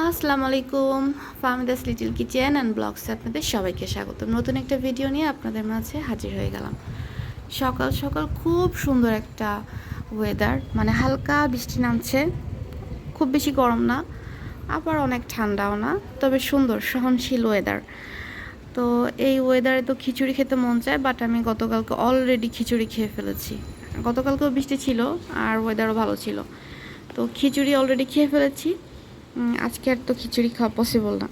আসসালামু আলাইকুম ফার্মিদাস little kitchen and ব্লগসে আপনাদের সবাইকে স্বাগত নতুন একটা ভিডিও নিয়ে আপনাদের মাঝে হাজির হয়ে গেলাম। সকাল সকাল খুব সুন্দর একটা ওয়েদার মানে হালকা বৃষ্টি নামছে। খুব বেশি গরম না, আবার অনেক ঠান্ডাও না, তবে সুন্দর, সহনশীল ওয়েদার তো এই ওয়েদারে তো খিচুড়ি খেতে মন চায় বাট আমি গতকালকে অলরেডি খিচুড়ি খেয়ে ফেলেছি। গতকালকেও বৃষ্টি ছিল, আর ওয়েদারও ভালো ছিল। তো খিচুড়ি অলরেডি খেয়ে ফেলেছি। আজকে আর তো খিচুড়ি খাওয়া পসিবল না।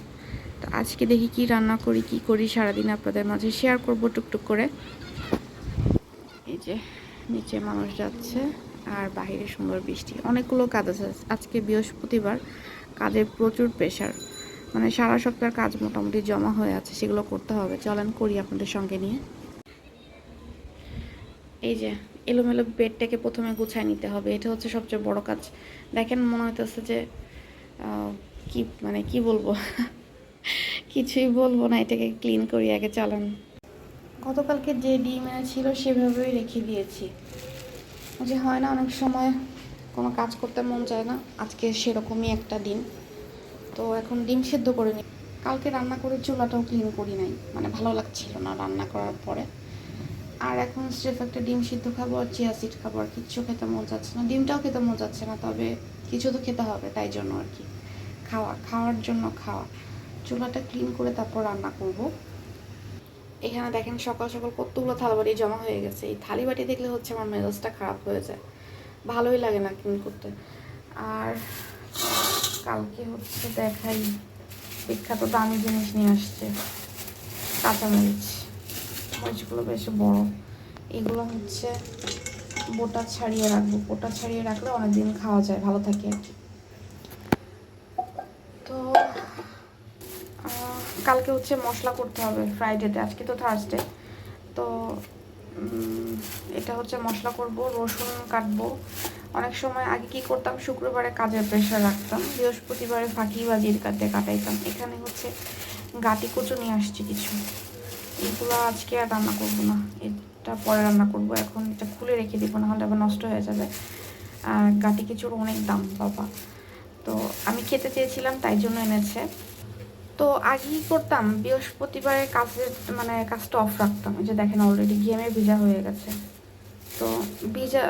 তো আজকে দেখি কি রান্না করি, কি করি, সারাদিন আপনাদের মাঝে শেয়ার করব টুকটুক করে। এই যে নিচে মানুষ যাচ্ছে আর বাইরে সুন্দর বৃষ্টি। অনেকগুলো কাজ আছে। আজকে বৃহস্পতিবার কাজের প্রচুর প্রেশার মানে সারা সপ্তাহের কাজ মোটামুটি জমা হয়ে আছে, সেগুলো করতে হবে। চলেন করি আপনাদের সঙ্গে নিয়ে। এই যে এলোমেলো বেডটাকে প্রথমে গুছায় নিতে হবে। এটা হচ্ছে সবচেয়ে বড় কাজ। দেখেন মনে হইতেছে যে কি মানে কি বলব? কিছুই বলব না, এটাকে ক্লিন করি, আগে চালান। গতকালকে যে ডিম ছিল সেভাবেই রেখে দিয়েছি। যে হয় না, অনেক সময় কোনো কাজ করতে মন চায় না, আজকে সেরকমই একটা দিন। তো এখন ডিম সেদ্ধ করে নি। কালকে রান্না করে চুলাটাও ক্লিন করি নাই মানে ভালো লাগছিল না রান্না করার পরে। আর এখন স্রেফ একটা ডিম সিদ্ধ খাব আর চিয়া সিড খাব, আর কিচ্ছু খেতে মন যাচ্ছে না। ডিমটাও খেতে মন যাচ্ছে না, তবে কিছু তো খেতে হবে, তাই জন্য আর কি। খাওয়া, খাওয়ার জন্য খাওয়া। চুলাটা ক্লিন করে তারপর রান্না করব। এখানে দেখেন সকাল সকাল কতগুলো থালাবাটি জমা হয়ে গেছে। এই থালি বাটি দেখলে হচ্ছে আমার মেজাজটা খারাপ হয়ে যায়। ভালোই লাগে না ক্লিন করতে। আর কালকে হচ্ছে দেখাই বিখ্যাত দামি জিনিস নিয়ে আসছে, কাঁচামরিচ। মরিচগুলো বেশ বড়। এগুলো হচ্ছে বোটা ছাড়িয়ে রাখব। বোটা ছাড়িয়ে রাখলে অনেকদিন খাওয়া যায়, ভালো থাকে আর কি। তো কালকে হচ্ছে মশলা করতে হবে ফ্রাইডেতে আজকে তো থার্সডে তো এটা হচ্ছে মশলা করব, রসুন কাটবো। অনেক সময় আগে কি করতাম, শুক্রবারে কাজের প্রেশার রাখতাম, বৃহস্পতিবারে ফাঁকি বাজির কাটে কাটাইতাম। এখানে হচ্ছে গাটি কচু নিয়ে আসছি কিছু। এগুলো আজকে আর রান্না করব না। এটা পরে রান্না করব। এখন এটা খুলে রেখে দিব, না হলে আবার নষ্ট হয়ে যাবে। আর গাটি কিছুর অনেক দাম, বাবা। তো আমি খেতে চেয়েছিলাম, তাই জন্য এনেছে। তো আগে কি করতাম? বৃহস্পতিবারে কাজের মানে কাজটা অফ রাখতাম। যে দেখেন অলরেডি গেমে ভিজা হয়ে গেছে। তো ভিজা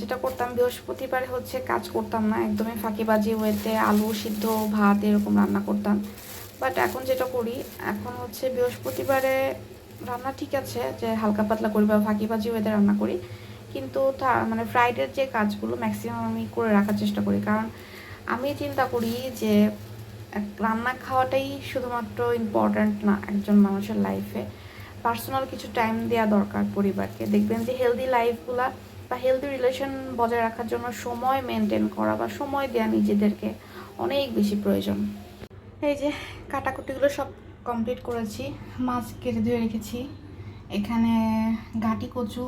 যেটা করতাম, বৃহস্পতিবারে হচ্ছে কাজ করতাম না। একদমই ফাঁকিবাজি, ওয়েতে আলু সিদ্ধ, ভাত, এরকম রান্না করতাম। বাট এখন যেটা করি, এখন হচ্ছে বৃহস্পতিবারে রান্না ঠিক আছে, যে হালকা পাতলা করি বা ফাঁকিবাজি ওয়েতে রান্না করি। কিন্তু মানে ফ্রাইডের যে কাজগুলো ম্যাক্সিমাম আমি করে রাখার চেষ্টা করি। কারণ আমি চিন্তা করি যে রান্না খাওয়াটাই শুধুমাত্র ইম্পর্ট্যান্ট না একজন মানুষের লাইফে পার্সোনাল কিছু টাইম দেওয়া দরকার পরিবারকে। দেখবেন যে হেলদি লাইফগুলা বা হেলদি রিলেশন বজায় রাখার জন্য সময় মেনটেন করা বা সময় দেওয়া নিজেদেরকে অনেক বেশি প্রয়োজন। এই যে কাটাকুটিগুলো সব কমপ্লিট করেছি, মাছ কেটে ধুয়ে রেখেছি। এখানে ঘাটি কচু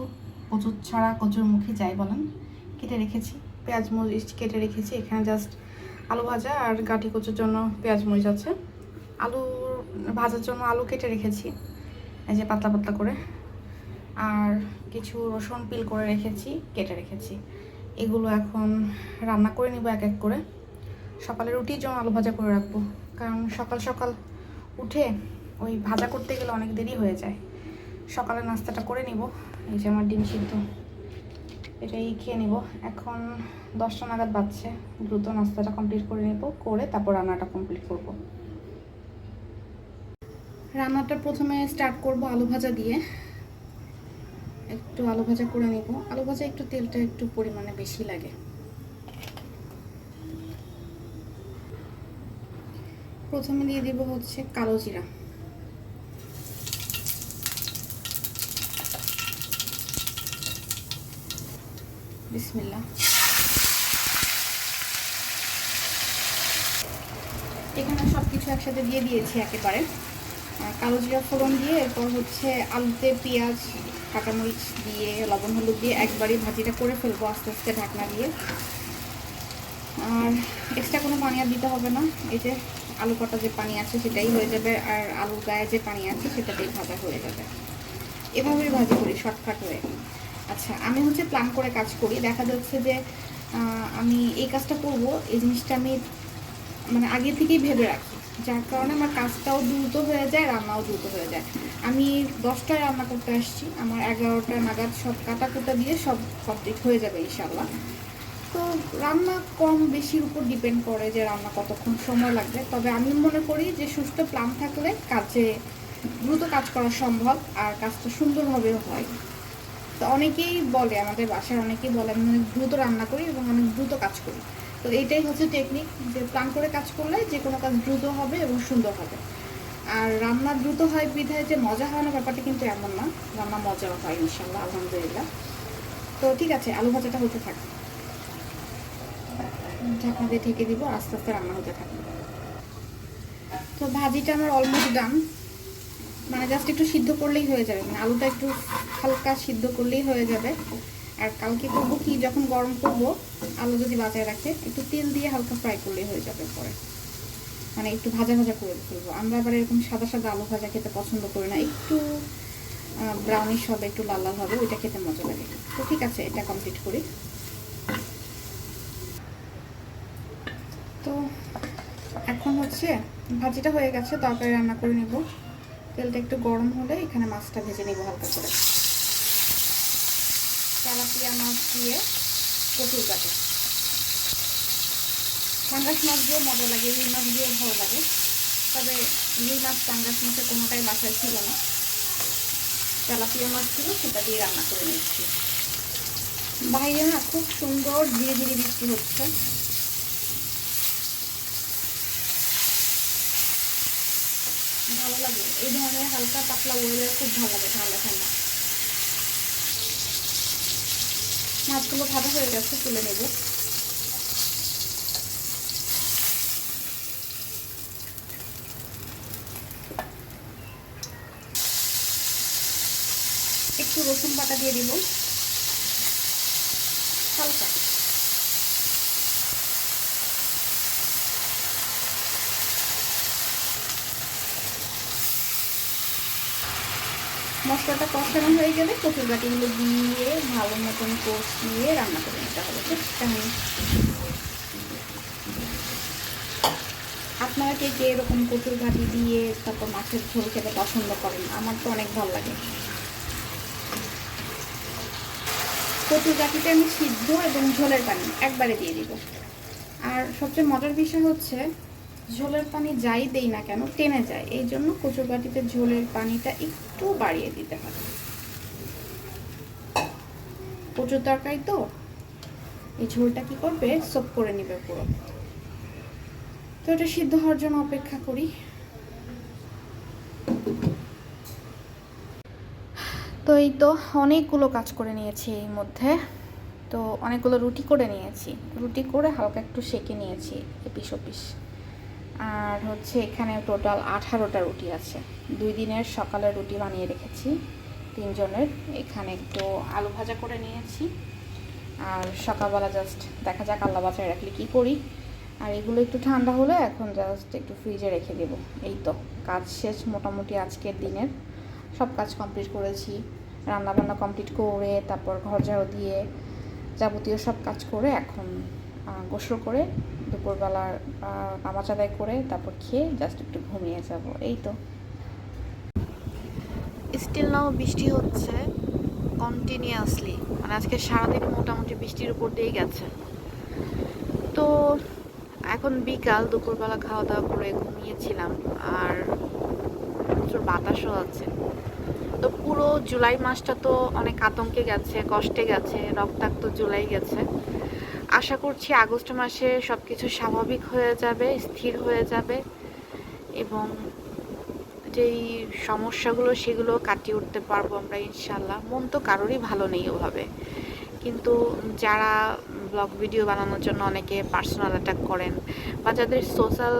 কচু ছাড়া কচুর মুখে যাই বলেন, কেটে রেখেছি। পেঁয়াজ মরিচ কেটে রেখেছি, এখানে জাস্ট আলু ভাজা আর গাঠি কচুর জন্য পেঁয়াজ মরিচ আছে। আলু ভাজার জন্য আলু কেটে রেখেছি, এই যে পাতলা পাতলা করে। আর কিছু রসুন পিল করে রেখেছি, কেটে রেখেছি। এগুলো এখন রান্না করে নিব এক এক করে। সকালে রুটির জন্য আলু ভাজা করে রাখব। কারণ সকাল সকাল উঠে ওই ভাজা করতে গেলে অনেক দেরি হয়ে যায়। সকালে নাস্তাটা করে নিব। এই যে আমার ডিম সিদ্ধ, এটাই খেয়ে নিব। এখন দশটা নাগাদ বাজছে। দ্রুত নাস্তাটা কমপ্লিট করে নেব, করে তারপর রান্নাটা কমপ্লিট করব। রান্নাটা প্রথমে স্টার্ট করব আলু ভাজা দিয়ে। একটু আলু ভাজা করে নেব। আলু ভাজা একটু তেলটা একটু পরিমাণে বেশি লাগে। প্রথমে দিয়ে দিব হচ্ছে কালো জিরা। বিসমিল্লাহ। এখানে সব কিছু একসাথে দিয়ে দিয়েছি একেবারে। কালো জিরা ফোড়ন দিয়ে, এরপর হচ্ছে আলুতে পেঁয়াজ, কাঁচামরিচ দিয়ে, লবণ হলুদ দিয়ে একবারই ভাজিটা করে ফেলব আস্তে আস্তে ঢাকনা দিয়ে। আর এক্সট্রা কোনো পানি দিতে হবে না। এই যে আলু কটা যে পানি আছে সেটাই হয়ে যাবে আর আলুর গায়ে যে পানি আছে সেটাতেই ভাজা হয়ে যাবে। এভাবেই ভাজি করি, শর্টকাট হয়ে। আচ্ছা আমি হচ্ছে প্ল্যান করে কাজ করি। দেখা যাচ্ছে যে আমি এই কাজটা করব, এই জিনিসটা আমি মানে আগে থেকেই ভেবে রাখি। যার কারণে আমার কাজটাও দ্রুত হয়ে যায়, রান্নাও দ্রুত হয়ে যায়। আমি দশটায় রান্না করতে আসছি। আমার এগারোটা নাগাদ সব কাটা কুটা দিয়ে সব কমপ্লিট হয়ে যাবে ইনশাল্লাহ তো রান্না কম বেশির উপর ডিপেন্ড করে যে রান্না কতক্ষণ সময় লাগবে। তবে আমি মনে করি যে সুস্থ প্ল্যান থাকলে কাজে দ্রুত কাজ করা সম্ভব আর কাজটা সুন্দরভাবেও হয়। তো অনেকেই বলে, আমাদের বাসায় অনেকেই বলে, আমি অনেক দ্রুত রান্না করি এবং অনেক দ্রুত কাজ করি। তো এইটাই হচ্ছে টেকনিক যে প্ল্যান করে কাজ করলে যে কোনো কাজ দ্রুত হবে এবং সুন্দর হবে। আর রান্না দ্রুত হয় বিধায় যে মজা হয় না, ব্যাপারটা কিন্তু এমন না। রান্না মজাও হয় ইনশাল্লাহ, আলহামদুলিল্লাহ। তো ঠিক আছে, আলু ভাজাটা হতে থাকে। ঢাকনা দিয়ে ঢেকে দিব, আস্তে আস্তে রান্না হতে থাকবে। তো ভাজিটা আমার অলমোস্ট ডান মানে জাস্ট একটু সিদ্ধ করলেই হয়ে যাবে মানে আলুটা একটু হালকা সিদ্ধ করলেই হয়ে যাবে। আর কালকে করব কি, যখন গরম করব, আলু যদি বাজায় রাখে একটু তেল দিয়ে হালকা ফ্রাই করলেই হয়ে যাবে পরে। মানে একটু ভাজা ভাজা করে ফেলব। আমরা আবার এরকম সাদা সাদা আলু ভাজা খেতে পছন্দ করি না। একটু ব্রাউনিশ হবে, একটু লাল লাল হবে, ওইটা খেতে মজা লাগে। তো ঠিক আছে, এটা কমপ্লিট করি তো হচ্ছে ভাজিটা হয়ে গেছে, তরকারি রান্না করে নেব। তেলটা একটু গরম হলে এখানে মাছটা ভেজে নেব হালকা করে। তেলাপিয়া মাছ দিয়ে কচুর কাটে পাঙ্গাস মাছ দিয়েও মজা লাগে, রুই মাছ দিয়েও ভালো লাগে। তবে রুই মাছ, পাঙ্গাস মাছের কোনোটাই বাসায় ছিল না। তেলাপিয়া মাছ ছিল, সেটা দিয়ে রান্না করে নিচ্ছি। বাইরে না খুব সুন্দর ধীরে ধীরে বৃষ্টি হচ্ছে। ভালো লাগে। এই ধরনের হালকা পাতলা ওয়েদার খুব ভালো লাগে ঠান্ডা ঠান্ডা। মাছগুলো ভাজা হয়ে গেছে, তুলে নেব। একটু রসুন বাটা দিয়ে দিব। হালকা। মশলাটা কষানো হয়ে গেলে কচুর গাটিগুলো দিয়ে ভালো মতন কষিয়ে রান্না করে নিতে হবে কেমন আপনারা কে কে এরকম কচুর ঘাটি দিয়ে তারপর মাছের ঝোল খেতে পছন্দ করেন? আমার তো অনেক ভালো লাগে। কচুর গাঠিতে আমি সিদ্ধ এবং ঝোলের পানি একবারে দিয়ে দিব। আর সবচেয়ে মজার বিষয় হচ্ছে ঝোলের পানি যাই দেই না কেন, টেনে যায়। এই জন্য কচুর বাটিতে ঝোলের পানিটা একটু বাড়িয়ে দিতে হবে কচুর তরকারি তো, এই ঝোলটা কি করবে? সোপ করে নিবে পুরো। তো এটা সিদ্ধ হওয়ার জন্য অপেক্ষা করি। তো এই তো অনেকগুলো কাজ করে নিয়েছি এই মধ্যে। তো অনেকগুলো রুটি করে নিয়েছি। রুটি করে হালকা একটু সেকে নিয়েছি এপিস ওপিস। আর হচ্ছে এখানে টোটাল আঠারোটা রুটি আছে। দুই দিনের সকালে রুটি বানিয়ে রেখেছি। তিনজনের। এখানে একটু আলু ভাজা করে নিয়েছি। আর সকালবেলা জাস্ট দেখা যাক আল্লাহ বাজায় রাখলে কী করি। আর এগুলো একটু ঠান্ডা হলে এখন জাস্ট একটু ফ্রিজে রেখে দেবো। এই তো, কাজ শেষ মোটামুটি আজকের দিনের। সব কাজ কমপ্লিট করেছি। রান্নাবান্না কমপ্লিট করে, তারপর ঘর ঝাড়ু দিয়ে যাবতীয় সব কাজ করে এখন গোসল করে দুপুরবেলার আহ, নামাজ আদায় করে তারপর খেয়ে জাস্ট একটু ঘুমিয়ে যাব এই তো। স্টিল নাও বৃষ্টি হচ্ছে কন্টিনিউয়াসলি মানে আজকে সারাদিন মোটামুটি বৃষ্টির উপর দিয়েই গেছে। তো এখন বিকাল দুপুরবেলা খাওয়া দাওয়া করে ঘুমিয়েছিলাম আর প্রচুর বাতাসও আছে। তো পুরো জুলাই মাসটা তো অনেক আতঙ্কে গেছে কষ্টে গেছে রক্তাক্ত জুলাই গেছে। আশা করছি আগস্ট মাসে সব কিছু স্বাভাবিক হয়ে যাবে, স্থির হয়ে যাবে এবং যেই সমস্যাগুলো সেগুলো কাটিয়ে উঠতে পারব আমরা ইনশাল্লাহ মন তো কারোরই ভালো নেই ওভাবে। কিন্তু যারা ব্লগ ভিডিও বানানোর জন্য অনেকে পার্সোনাল অ্যাটাক করেন বা যাদের সোশ্যাল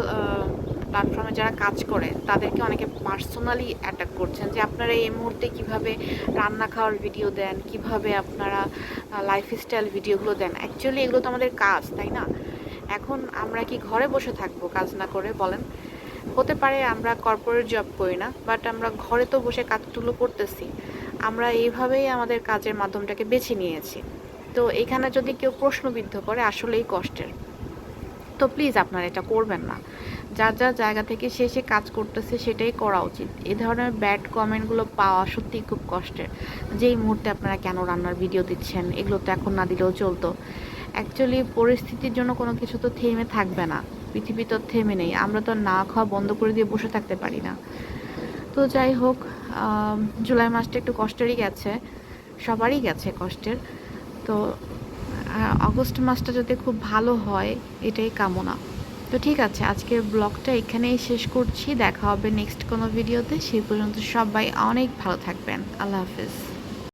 প্ল্যাটফর্মে যারা কাজ করে, তাদেরকে অনেকে পার্সোনালি অ্যাটাক করছেন যে আপনারা এই মুহূর্তে কীভাবে রান্না খাওয়ার ভিডিও দেন, কীভাবে আপনারা লাইফস্টাইল ভিডিওগুলো দেন। অ্যাকচুয়ালি এগুলো তো আমাদের কাজ, তাই না? এখন আমরা কি ঘরে বসে থাকব কাজ না করে, বলেন? হতে পারে আমরা কর্পোরেট জব করি না বাট আমরা ঘরে তো বসে কাজগুলো করতেছি। আমরা এইভাবেই আমাদের কাজের মাধ্যমটাকে বেছে নিয়েছি। তো এখানে যদি কেউ প্রশ্নবিদ্ধ করে, আসলেই কষ্টের। তো প্লিজ আপনারা এটা করবেন না। যার যার জায়গা থেকে সে সে কাজ করতেছে সেটাই করা উচিত। এ ধরনের ব্যাড কমেন্টগুলো পাওয়া সত্যিই খুব কষ্টের। যে এই মুহূর্তে আপনারা কেন রান্নার ভিডিও দিচ্ছেন, এগুলো তো এখন না দিলেও চলতো। অ্যাকচুয়ালি পরিস্থিতির জন্য কোনো কিছু তো থেমে থাকবে না। পৃথিবী তো থেমে নেই। আমরা তো না খাওয়া বন্ধ করে দিয়ে বসে থাকতে পারি না। তো যাই হোক জুলাই মাসটা একটু কষ্টেরই গেছে। সবারই গেছে কষ্টের। তো আগস্ট মাসটা যাতে খুব ভালো হয়, এটাই কামনা। তো ঠিক আছে, আজকের ব্লগটা এখানেই শেষ করছি। দেখা হবে নেক্সট কোনো ভিডিওতে। সেই পর্যন্ত সবাই অনেক ভালো থাকবেন। আল্লাহ হাফিজ।